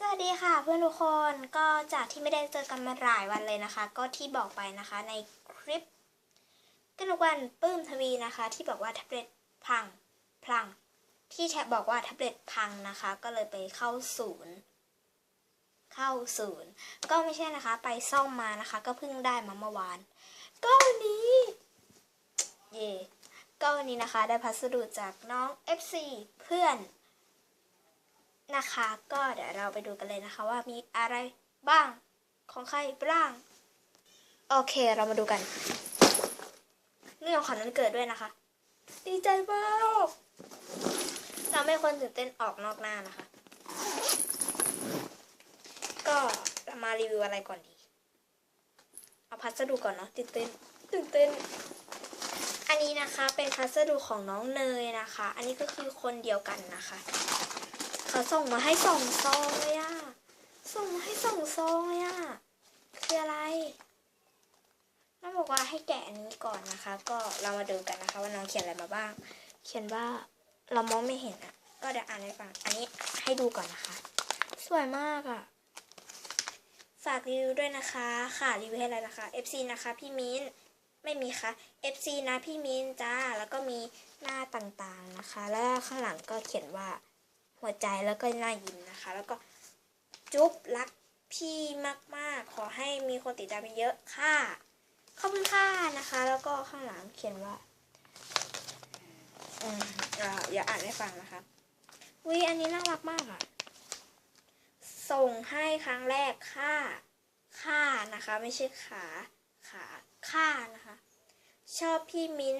สวัสดีค่ะเพื่อนทุกคนก็จากที่ไม่ได้เจอกันมาหลายวันเลยนะคะ ก็ที่บอกไปนะคะในคลิปกนกวันปื้มทวีนะคะ ที่บอกว่าแท็บเล็ตพังพลัง ที่แท็บบอกว่าแท็บเล็ตพังนะคะ ก็เลยไปเข้าศูนย์ เข้าศูนย์ ก็ไม่ใช่นะคะ ไปซ่อมมานะคะ ก็เพิ่งได้มาเมื่อวาน ก็วันนี้เย่ก็วันนี้นะคะได้พัสดุจากน้อง FC เพื่อน นะคะ ก็เดี๋ยวเราไปดูกันเลยนะคะว่ามีอะไรบ้างของใครบ้าง โอเคเรามาดูกันนี่ของขวัญวันเกิดด้วยนะคะ ดีใจมากเราไม่ควรตื่นเต้นออกนอกหน้านะคะ ก็มารีวิวอะไรก่อนดี เอาพัสดุก่อนเนาะตื่นเต้นตื่นเต้น อันนี้นะคะเป็นพัสดุของน้องเนยนะคะ อันนี้ก็คือคนเดียวกันนะคะ เขาส่งมาให้สองซองเลยอะส่งมาให้สองซองเลยอะคืออะไรน้องบอกว่าให้แกะอันนี้ก่อนนะคะ ก็เรามาดูกันนะคะ ว่าน้องเขียนอะไรมาบ้าง เขียนว่าเรามองไม่เห็นอะก็เดี๋ยวอ่านให้ฟัง อันนี้ให้ดูก่อนนะคะ สวยมากอะฝากรีวิวด้วยนะคะ ค่ะรีวิวให้อะไรนะคะ FC นะคะพี่มิ้นไม่มีค่ะ FC นะพี่มิ้นจ้า แล้วก็มีหน้าต่างๆนะคะ แล้วข้างหลังก็เขียนว่า หัวใจแล้วก็หน้ายิ้มนะคะ แล้วก็จุ๊บรักพี่มาก ๆ ขอให้มีคนติดตามเยอะค่ะขอบคุณค่ะนะคะ แล้วก็ข้างหลังเขียนว่าอืมอ่าอย่าอ่านให้ฟังนะคะวิอันนี้น่ารักมากอะส่งให้ครั้งแรกค่าค่านะคะ ไม่ใช่ขาขาค่านะคะ ชอบพี่มิ้น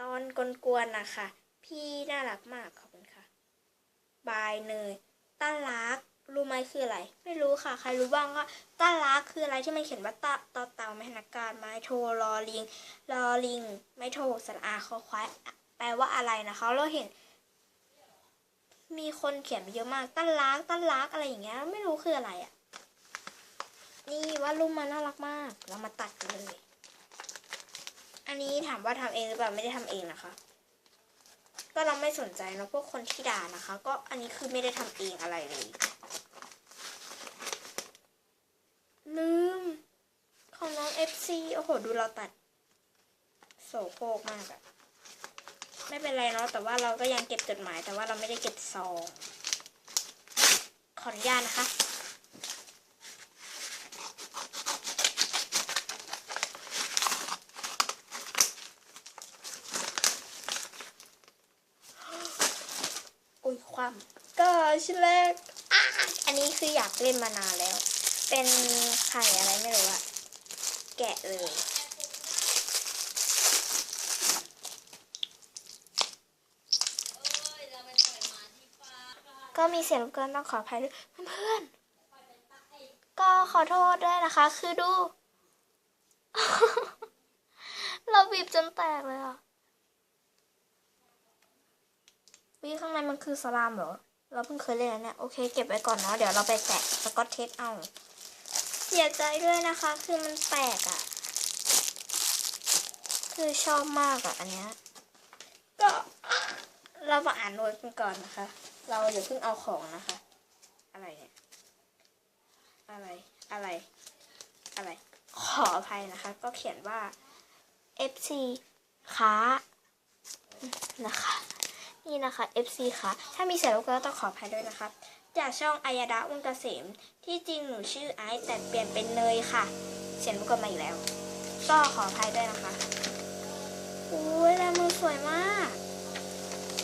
ตอนกลวนๆนะคะ พี่น่ารักมากขอบคุณค่ะ บายเนยต้ารักรู้ไหมคืออะไร ไม่รู้ค่ะ ใครรู้บ้างก็ต้ารักคืออะไรที่มันเขียนว่าตาต่อเต่าไม่นักการไม้โทรอลิงรอลิง ไม่โทรสระอาคอควายแปลว่าอะไรนะคะเราเห็น มีคนเขียนเยอะมากต้ารักต้ารักอะไรอย่างเงี้ย ไม่รู้คืออะไรอะ นี่ว่ารูปมันน่ารักมาก เรามาตัดเลย อันนี้ถามว่าทำเองหรือเปล่าไม่ได้ทำเองนะคะ ก็เราไม่สนใจนะพวกคนที่ด่านะคะ ก็อันนี้คือไม่ได้ทำเองอะไรเลย ลืม ของน้อง FC โอ้โห ดูเราตัด โสโครกมากอะไม่เป็นไรเนาะแต่ว่าเราก็ยังเก็บจดหมาย แต่ว่าเราไม่ได้เก็บซองขออนุญาตนะคะ ความก็ชิ้นแรกอันนี้คืออยากเล่นมานานแล้ว เป็นไข่อะไรไม่รู้อะแกะเลย ก็มีเสียงรบกวนต้องขออภัยด้วยเพื่อนๆก็ขอโทษด้วยนะคะ คือดู เราบีบจนแตกเลยอะ วิข้างในมันคือสลามเหรอ เราเพิ่งเคยเล่นนะเนี่ย โอเค เก็บไว้ก่อนเนาะ เดี๋ยวเราไปแตะสกอตเทปเอา เสียใจด้วยนะคะ คือมันแตกอะ่ะ คือชอบมากอะ่ะ อันเนี้ย ก็เรามาอ่านโน้ตกันก่อนนะคะ เราอย่าเพิ่งเอาของนะคะ อะไรเนี่ย อะไร อะไร อะไร ขออภัยนะคะ ก็เขียนว่า FC ค้านะคะ นี่นะคะ FC ค่ะ ถ้ามีเสียงรบกวนก็ต้องขออภัยด้วยนะคะจากช่องอายดาอุ้นเกษม ที่จริงหนูชื่อไอซ์แต่เปลี่ยนเป็นเนยค่ะ เสียงรบกวนมาอีกแล้ว ก็ขออภัยด้วยนะคะอุ้ยลายมือสวยมาก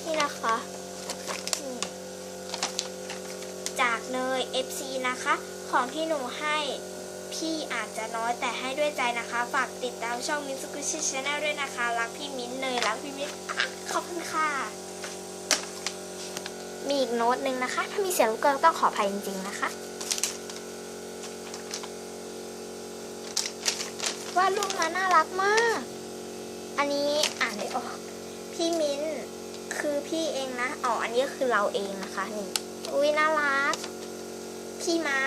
นี่นะคะจากเนย FC นะคะ ของที่หนูให้พี่อาจจะน้อยแต่ให้ด้วยใจนะคะ ฝากติดตามช่องมิสกุชิชแนลด้วยนะคะ รักพี่มิ้นเนยรักพี่มิ้นขอบคุณค่ะ มีอีกโน้ตหนึ่งนะคะ ถ้ามีเสียงรบกวนต้องขออภัยจริง ๆ นะคะว่าดรูปมาน่ารักมาก อันนี้อ่านไม่ออก พี่มิ้นคือพี่เองนะอ๋ออันนี้คือเราเองนะคะนี่อุ้ยน่ารัก พี่ไม้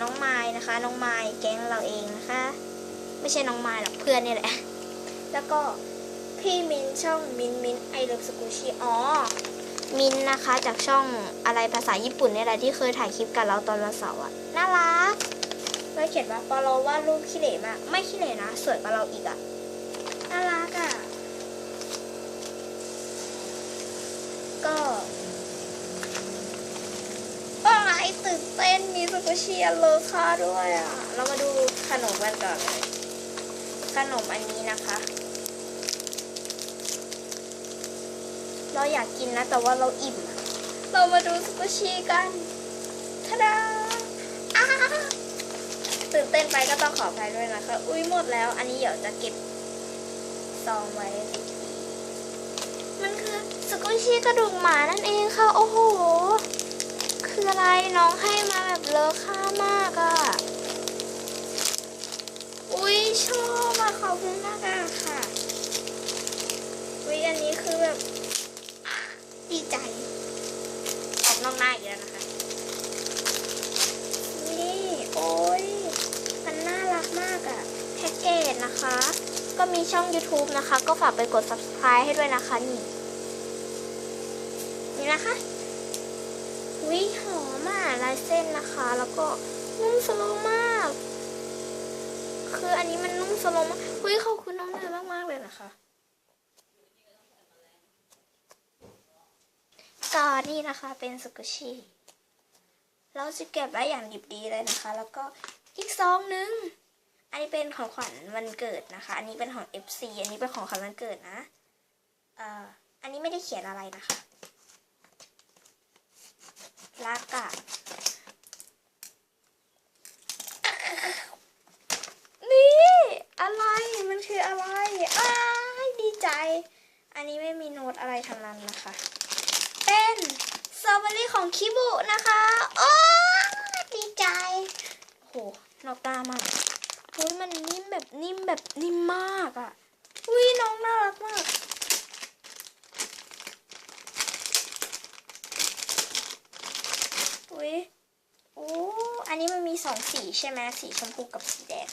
น้องไม้นะคะ น้องไม้แก๊งเราเองนะคะ ไม่ใช่น้องไม้หรอกเพื่อนนี่แหละ แล้วก็พี่มินช่องมินมินไอเลิฟสกูชี่อ๋อ มินนะคะจากช่องอะไรภาษาญี่ปุ่นเนี่ยแหละที่เคยถ่ายคลิปกับเราตอนวันเสาร์อะน่ารักเราเขียนว่าปอเราวาดรูปขี้เหร่มาก ไม่ขี้เหร่นะ สวยกว่าเราอีกอะน่ารักอะก็ว้ายตื่นเต้นมีสกุชิอันเลอค่าด้วยอะเรามาดูขนมกันก่อนเลยขนมอันนี้นะคะ เราอยากกินนะ แต่ว่าเราอิ่ม เรามาดูสกุชิกันทะดาาตื่นเต้นไปก็ต้องขออภัยด้วยนะคะ อุ้ยหมดแล้ว อันนี้เดี๋ยวจะเก็บซองไว้ มันคือสกุชิกระดูกหมานั่นเองค่ะ โอ้โห คืออะไรน้องให้มาแบบเลอะค่ามากอะอุ้ยชอบอะขอบคุณมากอะค่ะอุ้ยอันนี้คือแบบ ดีใจออกนอกหน้าอีกแล้วนะคะ นี่โอ้ยมันน่ารักมากอะแพ็กเกจนะคะ ก็มีช่อง YouTube นะคะ ก็ฝากไปกด subscribe ให้ด้วยนะคะนี่ นี่นะคะวิหอมอะลายเส้นนะคะ แล้วก็นุ่มสโลว์มาก คืออันนี้มันนุ่มสโลว์มากเฮ้ยขอบคุณน้องเนยมากๆเลยนะคะ ก็นี่นะคะเป็นสกุชิเราจะเก็บไว้อย่างดิบดีเลยนะคะ แล้วก็อีกซองนึง อันนี้เป็นของขวัญวันเกิดนะคะ อันนี้เป็นของ FC อันนี้เป็นของขวัญวันเกิดนะเอ่ออันนี้ไม่ได้เขียนอะไรนะคะรักอะนี่ อะไรมันคืออะไรอ้าดีใจ อันนี้ไม่มีโน้ตอะไรทั้งนั้นนะคะ เป็นสตรอเบอรี่ของคิบุนะคะ โอ้ดีใจ โหนอกตามากเฮ้ยมันนิ่มแบบนิ่มแบบนิ่มมากอะ่ะ อุ้ยน้องน่ารักมาก อุ้ยโอ้อันนี้มันมีสองสีใช่ไหมสีชมพูกับสีแดง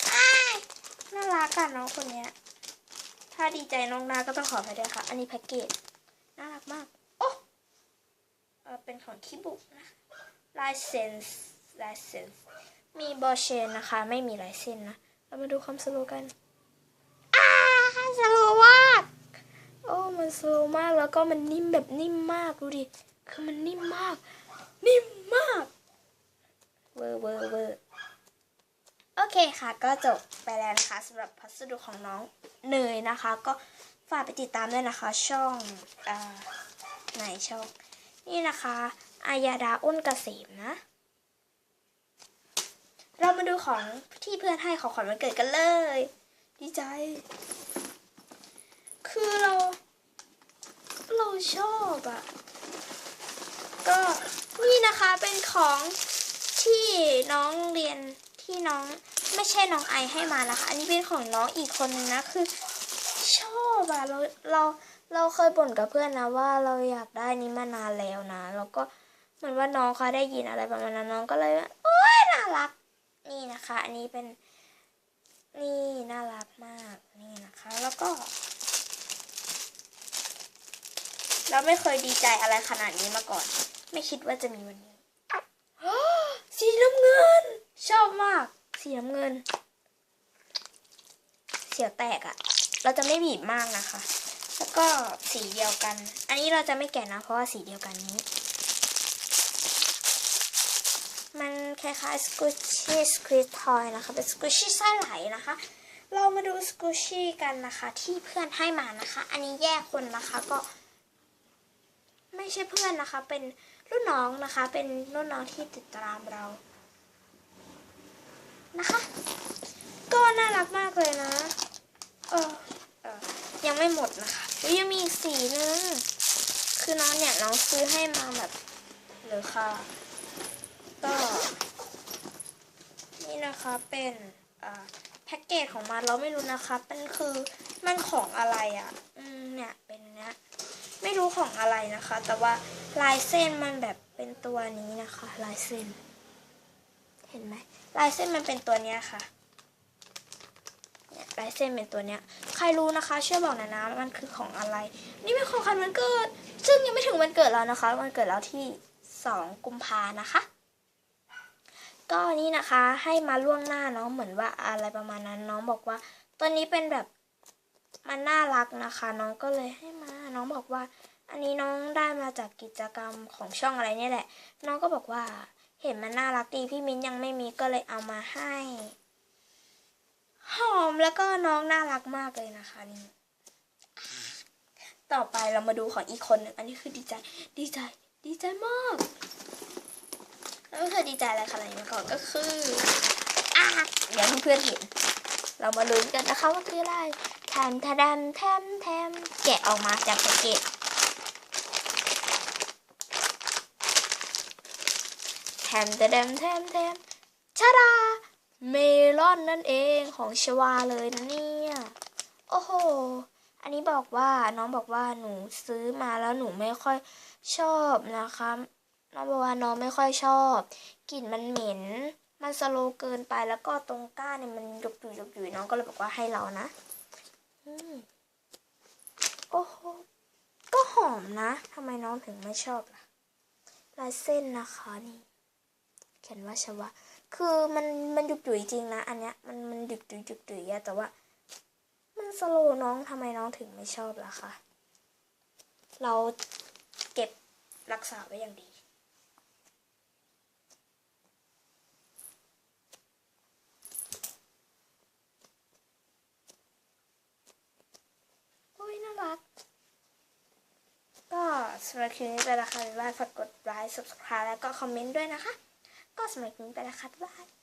น่ารักอะน้องคนเนี้ย ถ้าดีใจน้องนาก็ต้องขอไปด้วยค่ะ อันนี้แพ็กเกจ น่ารักมาก เออเป็นของคิบุนะลายเซนส์ลายเซนส์มีบอเชนนะคะ ไม่มีลายเส้นนะ เรามาดูความสโลว์กันอ้าสโลว์มากโอ้มันสโลว์มากแล้วก็มันนิ่มแบบนิ่มมาก ดูดิ คือมันนิ่มมาก นิ่มมากเวอร์เวอร์เวอร์โอเคค่ะ ก็จบไปแล้วนะคะสำหรับพัสดุของน้องเนยนะคะ ก็ฝากไปติดตามด้วยนะคะ ช่องอ่าไหนช่อง นี่นะคะอายาดาอ้นเกษมนะ เรามาดูของที่เพื่อนให้ของขวัญวันเกิดกันเลย ดีใจ คือเรา เราชอบอะก็นี่นะคะเป็นของที่น้องเรียนที่น้องไม่ใช่น้องไอให้มานะคะ อันนี้เป็นของน้องอีกคนนึงนะ คือ ชอบอะ เราเรา เราเคยบ่นกับเพื่อนนะว่าเราอยากได้นี้มานานแล้วนะแล้วก็เหมือนว่าน้องเขาได้ยินอะไรประมาณนั้นน้องก็เลยว่าโอ๊ยน่ารัก นี่นะคะ อันนี้เป็นนี่น่ารักมากนี่นะคะ แล้วก็ เราไม่เคยดีใจอะไรขนาดนี้มาก่อน ไม่คิดว่าจะมีวันนี้สีน้ำเงิน ชอบมาก สีน้ำเงิน เสียวแตกอะเราจะไม่บีบมากนะคะ แล้วก็สีเดียวกัน อันนี้เราจะไม่แกะนะ เพราะว่าสีเดียวกันนี้ มันคล้ายๆสกูชี่สควิตทอยนะคะ เป็นสกูชี่ไส้ไหลนะคะ เรามาดูสกูชี่กันนะคะ ที่เพื่อนให้มานะคะ อันนี้แยกคนนะคะก็ ไม่ใช่เพื่อนนะคะ เป็นรุ่นน้องนะคะ เป็นรุ่นน้องที่ติดตามเรา นะคะ ก็น่ารักมากเลยนะ เออเออยังไม่หมดนะคะ อุ๊ยยังมีอีกสีนึงคือน้องเนี่ยน้องซื้อให้มาแบบเหลยค่ะ ก็ นี่นะคะเป็นแพ็กเกจของมันเราไม่รู้นะคะเป็นคือมันของอะไรอะ่ะ อืมเนี่ยเป็นเนี้ยไม่รู้ของอะไรนะคะ แต่ว่าลายเส้นมันแบบเป็นตัวนี้นะคะ ลายเส้น เห็นไหมลายเส้นมันเป็นตัวเนี้ยค่ะ ลายเส้นเป็นตัวเนี้ย ใครรู้นะคะ ช่วยบอกหน่อยนะว่ามันคือของอะไร นี่เป็นของขวัญวันเกิด ซึ่งยังไม่ถึงวันเกิดเรานะคะวันเกิดเราที่สองกุมภานะคะ ก็นี่นะคะให้มาล่วงหน้าเนาะเหมือนว่าอะไรประมาณนั้น น้องบอกว่า ตัวนี้เป็นแบบมันน่ารักนะคะ น้องก็เลยให้มา น้องบอกว่า อันนี้น้องได้มาจากกิจกรรมของช่องอะไรเนี่ยแหละ น้องก็บอกว่าเห็นมันน่ารักดีพี่มิ้นยังไม่มีก็เลยเอามาให้ มแล้วก็น้องน่ารักมากเลยนะคะนี่ ต่อไปเรามาดูของอีกคนหนึ่งอันนี้คือดีใจ ดีใจ ดีใจมากแล้วก็คือดีใจอะไรขนาดนี้มาก่อนก็คืออะเดี๋ยวเพื่อนเห็น เรามาลุ้นกันนะคะว่าคืออะไรแทมแทมแทมแทมแกะออกมาจากแพ็กเกจแทมแทมแทมแทมชาดา เมลอนนั่นเองของชวาเลยนะเนี่ย โอ้โห อันนี้บอกว่าน้องบอกว่าหนูซื้อมาแล้วหนูไม่ค่อยชอบนะคะน้องบอกว่าน้องไม่ค่อยชอบกลิ่นมันเหม็น มันสโลเกินไปแล้วก็ตรงก้านเนี่ยมันยุบยุยยุบยุยน้องก็เลยบอกว่าให้เรานะอืมโอ้โหก็หอมนะทำไมน้องถึงไม่ชอบล่ะลายเส้นนะคะนี่เขียนว่าชวะ คือมันมันยุบยุยจริงนะ อันเนี้ยมันมันยุบยุยยุบยุยอะแต่ว่า มันสโลว์น้องทำไมน้องถึงไม่ชอบล่ะคะ เราเก็บรักษาไว้อย่างดีโอ้ยน่ารักก็สำหรับคลิปนี้ไปและค่ะบ๊ายบายฝากกดไลค์ subscribe แล้วก็คอมเมนต์ด้วยนะคะ ก็สมัยนี้ไปและค่ะบ๊ายบาย